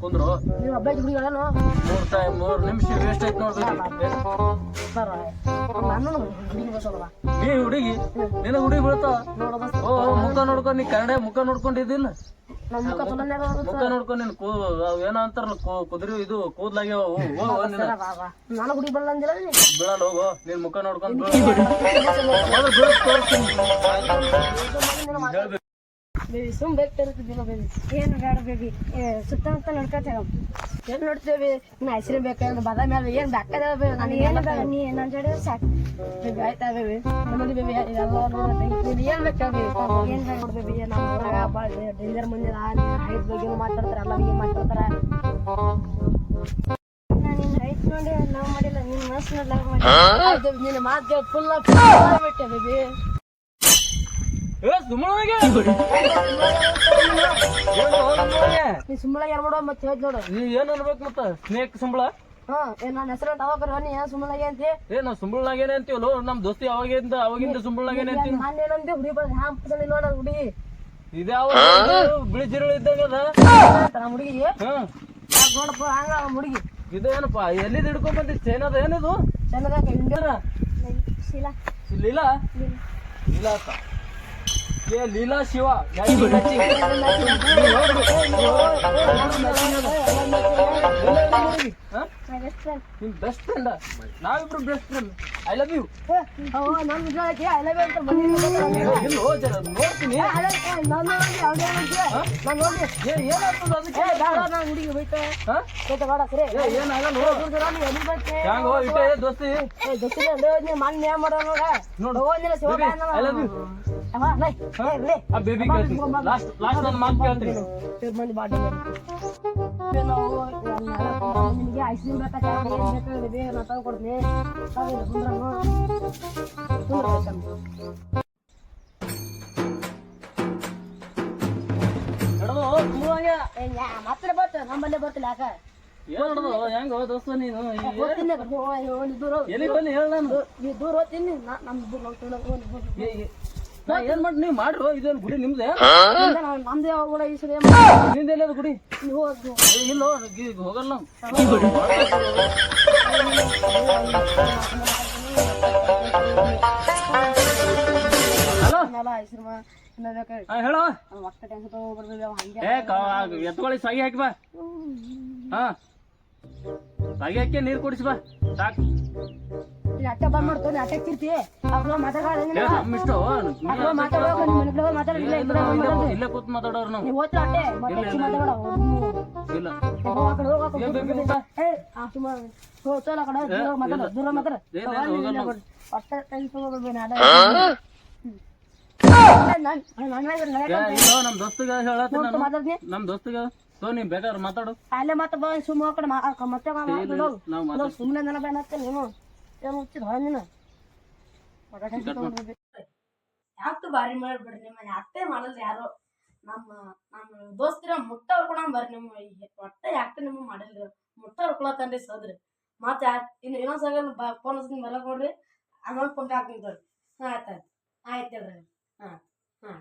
ಕುಂದ್ರು ಮೂರು ಟೈಮ್ ಮೂರು ನಿಮಿಷ ವೇಸ್ಟ್ ಹುಡುಗಿ ನೀ ಹುಡುಗಿ ನಿನ್ನ ಹುಡುಗಿ ಬೀಳ್ತಾವ ಓ ಮುಖ ನೋಡ್ಕೊಂಡು ನೀ ಕನ್ನಡ ಮುಖ ನೋಡ್ಕೊಂಡಿದ್ದಿಲ್ಲ ಮುಖ ನೋಡ್ಕೊಂಡು ನಿನ್ ಕೂ ಏನೋ ಅಂತಾರ ಕುದುರೆ ಇದು ಕೂದ್ಲಾಗ್ಯಾವ ಹುಡುಗಿ ಬೀಳಲ್ಲ ಹೋಗೋ ನಿನ್ ಮುಖ ನೋಡ್ಕೊಂಡು ಬೇಬಿ ಸುಮ್ ಬೇಕಾಗಿರ್ತಿದ್ದಿಲ್ಲ ಬೇಬಿ. ಏನು ಬೇಡ ಬೇಬಿ. ಸುತ್ತಮುತ್ತ ನೋಡ್ಕೊತೇವೆ ಏನು ನೋಡ್ತೇವಿ ಇನ್ನು ಐಸ್ ಕ್ರೀಮ್ ಬೇಕಾದ್ರೆ ಬಾದಾಮಿ ಅಲ್ಲ ಏನು ಬೇಕಾದ ಬೇಬಿ? ನಾನು ನನಗೆ ಏನು ಬೇಡ ನೀ ನನ್ನ ಜಡೆ ಸಾಕು. ಬೇಬಿ ಆಯ್ತಾ ಬೇಬಿ? ನೋಡಿ ಬೇಬಿ. ಏನ್ ಬೇಕಾ ಬೇಬಿ? ಏನ್ ನೋಡ್ ಬೇಬಿ. ನಮ್ಮ ಊರಾಗ ಭಾಳ ಡೇಂಜರ್ ಮುಂದೆ ಹೈಟ್ ಬಗ್ಗೆ ಮಾತಾಡ್ತಾರ? ಎಲ್ಲ ಬಗ್ಗೆ ಮಾತಾಡ್ತಾರೆ? ನಾನು ನಿನ್ನ ಹೈಟ್ ನೋಡಿ ಲವ್ ಮಾಡಿಲ್ಲ. ನಿನ್ನ ಮನಸ್ಸು ನೋಡಿ ಲವ್ ಮಾಡಿ ಆಯ್ತು ನಿನ್ನ ಮಾತು ಫುಲ್ ಬಿಟ್ಟೆ ಬೇಬಿ ಏ, ಸುಮ್ಮನೆ ಏನು ಹೋಗಮ್ಮನೆ? ನೀ ಸುಮ್ಮನೆ ಯಾರು ಮಾಡೋ ಮತ್ತೆ ಹೇಳಿ ನೋಡು. ನೀ ಏನ್ ಅನ್ಬೇಕು ಮತ್ತ? ಸ್ನೇಕ್ ಸುಂಬಳ? ಹಾ ಏ ನನ್ನ ಹೆಸರು ಅವಾಗ ನೀ ಏನ್ ಸುಮ್ಮನೆ ಅಂತ? ಏ ನಾವ್ ಸುಂಬಳನಾಗೇನೆ ಅಂತೀವಲ್ಲ? ನಮ್ ದೋಸ್ತಿ ಅವಾಗಿಂದ ಅವಾಗಿಂದ ಸುಂಬಳನಾಗೇನೆ ಅಂತೀವಿ ನಾನು ಏನಂದೆ ಹುಡಿ ಬಂದ್ ಹ್ಯಾಂಪ್ ನೋಡ ಹುಡಿ ಇದ್ಯಾವ ಬಿಳಿ ಜಿರುಳು ಇದ್ದಂಗ ಅದ. ನಮ್ಮ ಹುಡುಗಿ? ಹಾ. ನೋಡಪ್ಪ ಹಂಗ ನಮ್ಮ ಹುಡುಗಿ. ಇದೇನಪ್ಪ ಎಲ್ಲಿದ್ ಹಿಡ್ಕೊಂಡ್ ಬಂದಿ ಚೈನ್ ಏನಿದು ಏನದು? ಇಲ್ಲ ಇಲ್ಲ ಇಲ್ಲ ಲೀಲಾ. ಲೀಲಾ? ಅಕ್ಕ ಏ ಲೀಲಾ ಶಿವ ಹಾ? ನಿಮ್ ಬೆಸ್ಟ್ ಫ್ರೆಂಡ್ ನಾವಿಬ್ರು best friend I love you I love ಇಲ್ಲ ಜರ ನೋಡ್ತೀನಿ ನೋಡಿ ನೋಡಿ ಏ ಏನಾಗ್ತದ ಅದಕ್ಕೆ ಏ ಹಾ? ಏನಾಗಲ್ಲ ದೂರ ದೂರ ನೀ ಎಲ್ಲಿ ಬೈತೆ ಹ್ಯಾಂಗೋ ಇಟ್ಟೆ ದೋಸ್ತಿ ನೋಡ ನೋಡು. ಹೋಗಿಲ್ಲ Shiva Baby, I love you. ಅವ ಲೈ ಏ ಲೇ ಆ ಬೇಬಿ ಕೇಳ್ತೀನಿ ಲಾಸ್ಟ್ ಲಾಸ್ಟ್ ನನ್ನ ಮಾತು ಕೇಳ್ತೀನಿ ಇವ್ರ್ ಮಂದಿ ಬಾಡಿ ನಾವು ನಿಮಗೆ ಐಸ್ ಕ್ರೀಮ್ ಬೇಕಾ ಏನ್ ಬೇಕಾಗಿದೆ ನಾ ತಂದು ಕೊಡ್ತೀನಿ ಸಾವಿರ ಕುಂದ್ರನು ನಡೆದು ಸುಮ್ಮನೆ ಮತ್ತೆ ಬರ್ತ ನಮ್ಮಲ್ಲೇ ಬರ್ತಿಲ್ಲ ಯಾಕ ಏನ್ ನಡೆದು ಹೆಂಗೋ ದೋಸ್ತ ನೀನು ಓದ್ತೀನಿ ಒಂದು ದೂರ ಎಲ್ಲಿ ಬನ್ನಿ ಹೇಳ ನಾನು ನೀವು ದೂರ ಓದ್ತೀನಿ ನಮ್ ದೂರ ಹೋಗ್ತೀನಿ ಏ, ಏ, ನಾ ಏನ್ ಮಾಡಿ ನೀವು ಮಾಡ್ರು ಇದೇನು ಗುಡಿ ನಿಮ್ದೆ? ನಮ್ದೇ ಕೂಡ ಈ ಸರಿ ನಿಂದ ಎಲ್ಲದ ಗುಡಿ? ನೀವು ಇಲ್ಲ ಹೋಗಲ್ಲ ಹೇಳೋ? ಎತ್ಕೊಳ್ಳಿ ಸಾಗಿ ಹಾಕಿ ಬಾ. ಹಾ. ನೀರು ಕುಡಿಸಿ ಬಾ. ಸಾಕು. ಬಂದ್ ಅವ್ರು ಅವ್ರು ನಿಮ್ಮ ಇಲ್ಲೇ. ಕೂತ್ ಮಾತಾಡೋರು ನಾವು. ನೀವು ಓದ್ತಾ ಅಟ್ಟೆ? ಮಾತಾಡೋ ಇಲ್ಲ ಕಡೆ ದೂರ ಮಾತಾಡ ದೂರ ಮಾತಾಡ. ನಾಡ ನಮ್ ದೋಸ್ತಗ ಹೇಳತ್ತೀನಿ ನಮ್ ದೋಸ್ತಿಗ ಬೇಕಾದ್ರೆ ಮಾತಾಡು. ಅಲ್ಲೇ ಮತ್ತೆ ಬಾ ಸುಮ್ಮ ಕಡೆ ಮತ್ತೆ. ನಾವು ಸುಮ್ಮನೆ ನೀನು. ಏನು ನೀನು? ಬಾರಿ ಮಾಡ್ಬಿಡ್ರಿ ನಿಮ್ಮ ಯಾಕೆ ಮಾಡಲ್ಲ ಯಾರು. ನಮ್ಮ ನಮ್ಮ ದೋಸ್ತಿರ ಮುಟ್ಟ ಹೊರ್ಕೊಳಂಗ್ ಬರ್ರಿ ನಿಮ್ಮ ಒಟ್ಟ ಯಾಕೆ ನಿಮ್ಮ ಮಾಡಿಲ್ರಿ? ಮುಟ್ಟ ಹೊರ್ಕೊಳತನ್ರಿ ಸದ್ರಿ. ಮತ್ತೆ ಇನ್ನು ಇನ್ನೊಂದ್ ಸಲ ಫೋನ್ ಹಚ್ತೀನಿ ಬರಕ್ ನೋಡ್ರಿ ಅಮೌಂಟ್ ಫೋನ್ ಹಾಕ್ತೀನಿ ಹಾಂ ಆಯ್ತು ಆಯ್ತು. ಆಯ್ತು ಹೇಳ್ರಿ. ಹಾಂ ಹಾಂ.